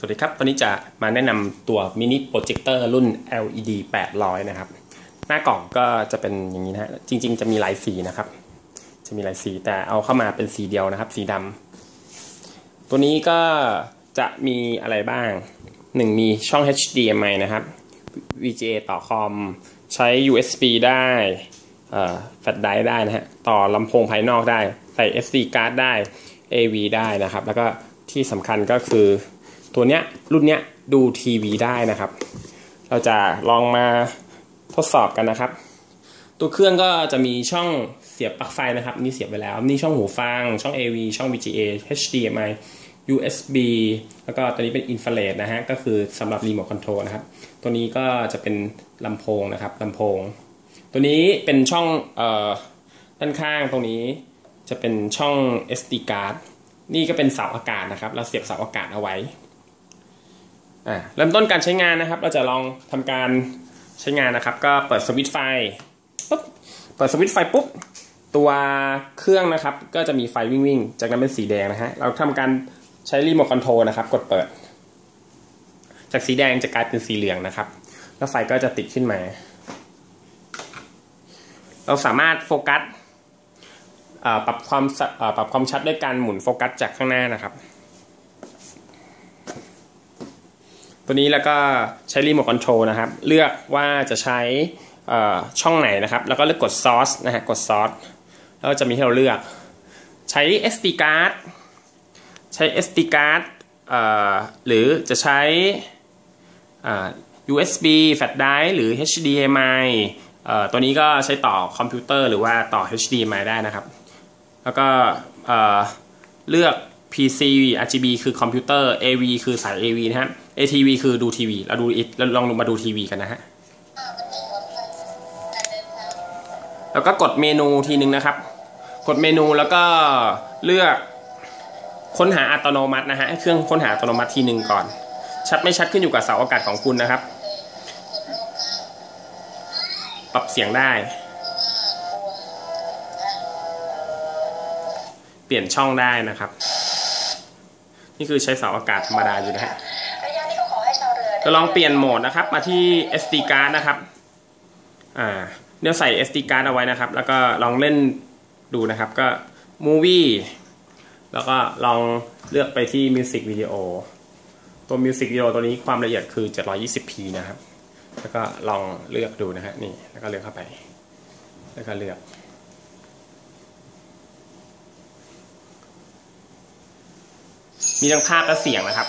สวัสดีครับวันนี้จะมาแนะนำตัวมินิโปรเจคเตอร์รุ่น LED 800 นะครับ หน้ากล่องก็จะเป็นอย่างนี้นะฮะจริง ๆ จะมีหลายสีนะครับ จะมีหลายสีแต่เอาเข้ามาเป็นสีเดียวนะครับ สีดำตัวนี้ก็จะมีอะไรบ้างหนึ่งมีช่อง HDMI นะครับ VGA ต่อคอม ใช้ USB ได้แฟลชไดร์ได้นะฮะ ต่อลำโพงภายนอกได้ ใส่ SD card ได้ AV ได้นะครับ แล้วก็ที่สำคัญก็คือ ตัวเนี้ยรุ่นเนี้ยดูทีวีได้นะครับ เราจะลองมาทดสอบกันนะครับ ตัวเครื่องก็จะมีช่องเสียบปลั๊กไฟนะครับ นี่เสียบไปแล้ว นี่ช่องหูฟัง ช่อง AV ช่อง VGA HDMI USB แล้วก็ตัวนี้เป็นอินฟราเรดนะฮะ ก็คือสำหรับรีโมทคอนโทรลนะครับ ตัวนี้ก็จะเป็นลำโพงนะครับลำโพง ตัวนี้เป็นช่องเอ่อด้านข้างตรงนี้จะเป็นช่อง SD card นี่ก็เป็นเสาอากาศนะครับ เราเสียบเสาอากาศเอาไว้ อ่าเริ่มต้นการใช้งานนะครับ เราจะลองทำการใช้งานนะครับ ก็เปิดสวิตช์ไฟปุ๊บเปิดสวิตช์ไฟปุ๊บตัวเครื่องนะครับ ก็จะมีไฟวิ่งวิ่งจากนั้นเป็นสีแดงนะฮะเราทำการใช้รีโมทคอนโทรลนะครับ กดเปิด จากสีแดงจะกลายเป็นสีเหลืองนะครับ แล้วไฟก็จะติดขึ้นมา เราสามารถโฟกัสปรับความปรับความชัดด้วยการหมุนโฟกัสจากข้างหน้านะครับ ตัวนี้แล้วก็ใช้รีโมทคอนโทรลนะครับ เลือกว่าจะใช้ช่องไหนนะครับ แล้วก็เลือกกดซอสนะฮะกดซอสแล้วจะมีให้เราเลือก ใช้ SD card ใช้ SD card หรือจะใช้ USB flash drive หรือ HDMI ตัวนี้ก็ใช้ต่อคอมพิวเตอร์หรือว่าต่อ HDMI ได้นะครับ แล้วก็เลือก PC RGB คือคอมพิวเตอร์ AV คือสาย AV นะฮะ ATV คือดูทีวีเราดูเราลองมาดูทีวีกันนะฮะแล้วก็กดเมนูทีนึงนะครับ กดเมนูแล้วก็เลือกค้นหาอัตโนมัตินะฮะเครื่องค้นหาอัตโนมัติทีหนึ่งก่อน ชัดไม่ชัดขึ้นอยู่กับเสาอากาศของคุณนะครับ ปรับเสียงได้ เปลี่ยนช่องได้นะครับ นี่คือใช้เสาอากาศธรรมดาอยู่นะฮะจะลองเปลี่ยนโหมดนะครับ มาที่ SD card นะครับ อ่าเดี๋ยวใส่ SD card เอาไว้นะครับ แล้วก็ลองเล่นดูนะครับก็ movie แล้วก็ลองเลือกไปที่ music video ตัว music video ตัวนี้ความละเอียดคือ 720p นะครับ แล้วก็ลองเลือกดูนะฮะนี่แล้วก็เลือกเข้าไป แล้วก็เลือก มีทั้งภาพและเสียงนะครับ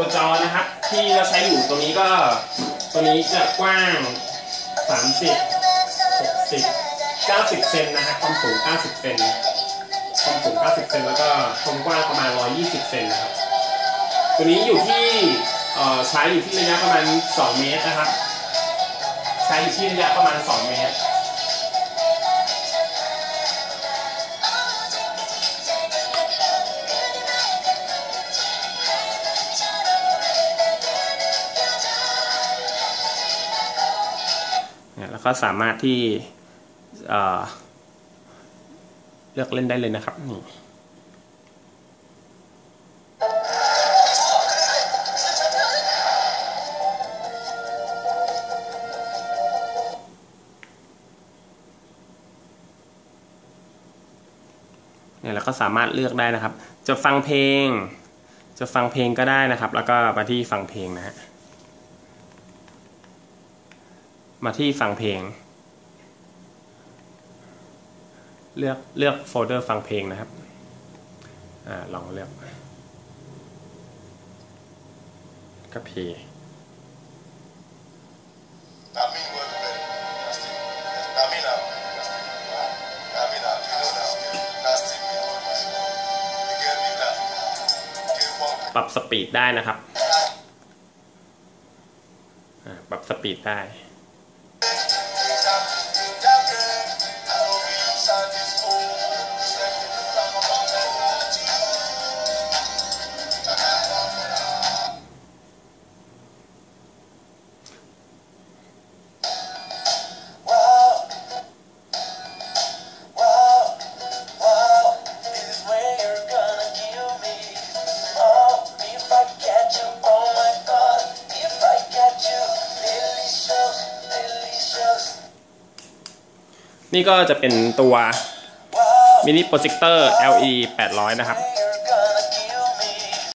ตัวจอนะครับ ที่เราใช้อยู่ตัวนี้ก็ ตัวนี้จะกว้าง 30 60 90 เซนนะครับความสูง 90 เซนความสูง 90 เซนแล้วก็ความกว้างประมาณ 120 เซนนะครับ ตัวนี้อยู่ที่ใช้อยู่ที่ระยะประมาณ 2 เมตรนะครับ ใช้อยู่ที่ระยะประมาณ 2 เมตรแล้วก็สามารถที่ เลือกเล่นได้เลยนะครับนี่เนี่ยแล้วก็สามารถเลือกได้นะครับ จะฟังเพลง จะฟังเพลงก็ได้นะครับ แล้วก็มาที่ฟังเพลงนะฮะ มาที่ฟังเพลง เลือกเลือกโฟลเดอร์ฟังเพลงนะครับอลองเลือกก็เพย์ปรับสปีดได้นะครับ ปรับสปีดได้ นี่ก็จะเป็นตัวมินิโปรเจคเตอร์ LED 800 นะครับ